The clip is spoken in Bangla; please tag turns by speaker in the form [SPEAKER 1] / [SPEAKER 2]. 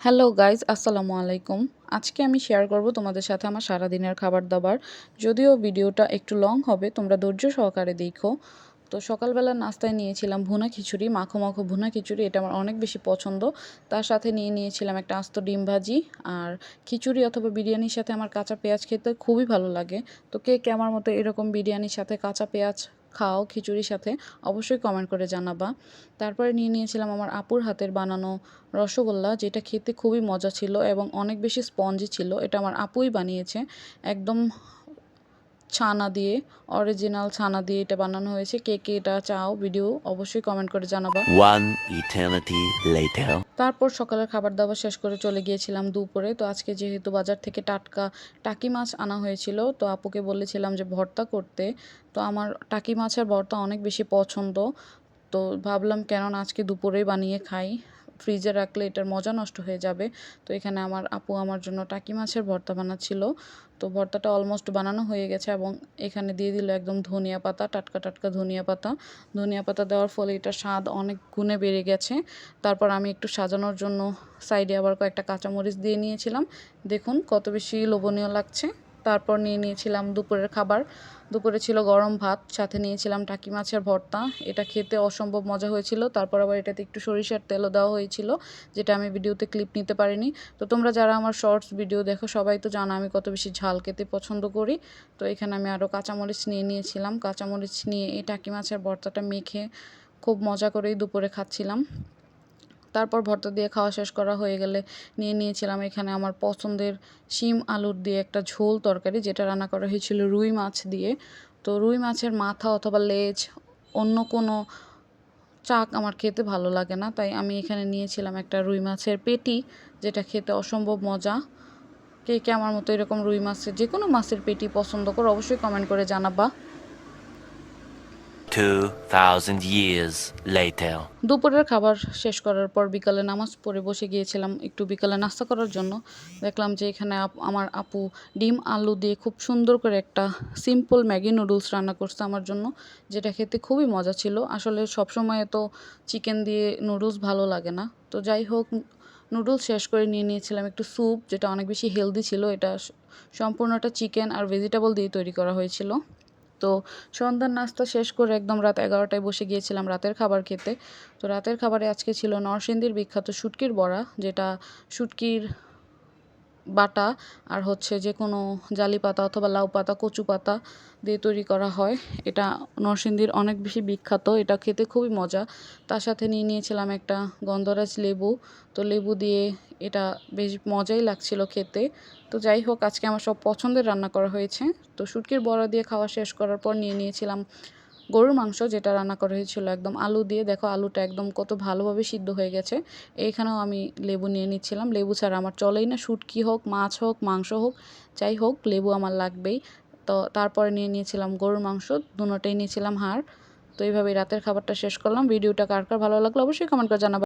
[SPEAKER 1] হ্যালো গাইজ আসসালামু আলাইকুম। আজকে আমি শেয়ার করব তোমাদের সাথে আমার সারাদিনের খাবার দাবার। যদিও ভিডিওটা একটু লং হবে, তোমরা ধৈর্য সহকারে দেখো। তো সকালবেলা নাস্তায় নিয়েছিলাম ভুনা খিচুড়ি, মাখো মাখো ভুনা খিচুড়ি, এটা আমার অনেক বেশি পছন্দ। তার সাথে নিয়ে নিয়েছিলাম একটা আস্ত ডিম ভাজি আর খিচুড়ি অথবা বিরিয়ানির সাথে আমার কাঁচা পেঁয়াজ খেতে খুবই ভালো লাগে। তো কে কে আমার মতো এরকম বিরিয়ানির সাথে কাঁচা পেঁয়াজ খাও খিচুড়ির সাথে, অবশ্যই কমেন্ট করে জানাবা। তারপরে নিয়ে নিয়েছিলাম আমার আপুর হাতের বানানো রসগোল্লা, যেটা খেতে খুবই মজা ছিল এবং অনেক বেশি স্পঞ্জি ছিল। এটা আমার আপুই বানিয়েছে। একদম ছানা দিয়ে অরিজিনাল ছানা দিয়ে এটা বানানো হয়েছে। কে কে এটা চাও ভিডিও অবশ্যই কমেন্ট করে জানাবা।
[SPEAKER 2] Eternity later.
[SPEAKER 1] তারপর সকালের খাবার দাবার শেষ করে চলে গিয়েছিলাম দুপুরে। তো আজকে যেহেতু বাজার থেকে টাটকা টাকি মাছ আনা হয়েছিল তো আপুকে বলেছিলাম যে ভর্তা করতে। তো আমার টাকি মাছের ভর্তা অনেক বেশি পছন্দ। তো ভাবলাম কেননা আজকে দুপুরেই বানিয়ে খাই। ফ্রিজে রাখলে এটার মজা নষ্ট হয়ে যাবে। তো এখানে আমার আপু আমার জন্য টাকি মাছের ভর্তা বানাচ্ছিল। তো ভর্তাটা অলমোস্ট বানানো হয়ে গেছে এবং এখানে দিয়ে দিল একদম ধনিয়া পাতা, টাটকা টাটকা ধনিয়া পাতা। ধনিয়া পাতা দেওয়ার ফলে এটার স্বাদ অনেক গুণে বেড়ে গেছে। তারপর আমি একটু সাজানোর জন্য সাইডে আবার কয়েকটা কাঁচামরিচ দিয়ে নিয়েছিলাম। দেখুন কত বেশি লোভনীয় লাগছে। তারপর নিয়ে নিয়েছিলাম দুপুরের খাবার। দুপুরে ছিল গরম ভাত, সাথে নিয়েছিলাম টাকি মাছের ভর্তা। এটা খেতে অসম্ভব মজা হয়েছিল। তারপর আবার এটাতে একটু সরিষার তেলও দেওয়া হয়েছিল, যেটা আমি ভিডিওতে ক্লিপ নিতে পারিনি। তো তোমরা যারা আমার শর্টস ভিডিও দেখো, সবাই তো জানো আমি কত বেশি ঝাল খেতে পছন্দ করি। তো এখানে আমি আরও কাঁচামরিচ নিয়ে নিয়েছিলাম। কাঁচামরিচ নিয়ে এই টাকি মাছের ভর্তাটা মেখে খুব মজা করেই দুপুরে খাচ্ছিলাম। তারপর ভর্তা দিয়ে খাওয়া শেষ করা হয়ে গেলে নিয়ে নিয়েছিলাম এখানে আমার পছন্দের শিম আলুর দিয়ে একটা ঝোল তরকারি, যেটা রান্না করা হয়েছিল রুই মাছ দিয়ে। তো রুই মাছের মাথা অথবা লেজ, অন্য কোনো চাক আমার খেতে ভালো লাগে না। তাই আমি এখানে নিয়েছিলাম একটা রুই মাছের পেটি, যেটা খেতে অসম্ভব মজা। কে কে আমার মতো এরকম রুই মাছের যে কোনো মাছের পেটি পছন্দ করো অবশ্যই কমেন্ট করে জানাবা।
[SPEAKER 2] Two thousand years later.
[SPEAKER 1] দুপুরের খাবার শেষ করার পর বিকালে নামাজ পড়ে বসে গিয়েছিলাম একটু বিকালে নাস্তা করার জন্য। দেখলাম যে এখানে আমার আপু ডিম, আলু দিয়ে খুব সুন্দর করে একটা সিম্পল ম্যাগি নুডলস রান্না করছে আমার জন্য, যেটা খেতে খুবই মজা ছিল। আসলে সবসময় তো চিকেন দিয়ে নুডলস ভালো লাগে না। তো যাই হোক নুডলস শেষ করে নিয়ে নিয়েছিলাম একটু স্যুপ যেটা অনেক বেশি হেলদি ছিল। এটা সম্পূর্ণটা চিকেন আর ভেজিটেবল দিয়ে তৈরি করা হয়েছিল। তো সন্ধ্যার নাস্তা শেষ করে একদম রাত এগারোটায় বসে গিয়েছিলাম রাতের খাবার খেতে। তো রাতের খাবারে আজকে ছিল নরসিংদীর বিখ্যাত শুটকির বড়া, যেটা শুটকির বাটা আর হচ্ছে যে কোনো জালি পাতা অথবা লাউ পাতা, কচু পাতা দিয়ে তৈরি করা হয়। এটা নরসিংদীর অনেক বেশি বিখ্যাত। এটা খেতে খুবই মজা। তার সাথে নিয়ে নিয়েছিলাম একটা গন্ধরাজ লেবু। তো লেবু দিয়ে এটা বেশ মজাই লাগছিল খেতে। তো যাই হোক, আজকে আমার সব পছন্দের রান্না করা হয়েছে। তো শুটকির বড়া দিয়ে খাওয়া শেষ করার পর নিয়ে নিয়েছিলাম গরুর মাংস যেটা রান্না করা হয়েছিল একদম আলু দিয়ে, দেখো আলুটা একদম কত ভালোভাবে সিদ্ধ হয়ে গেছে। এইখানেও আমি লেবু নিয়ে নিচ্ছিলাম। লেবু ছাড়া আমার চলেই না, শুটকি হোক, মাছ হোক, মাংস হোক, যাই হোক, লেবু আমার লাগবেই। তো তারপরে নিয়ে নিয়েছিলাম গরুর মাংস, দুটাই নিয়েছিলাম হাড়। তো এইভাবেই রাতের খাবারটা শেষ করলাম। ভিডিওটা কার কার ভালো লাগল অবশ্যই কমেন্ট করে জানাবেন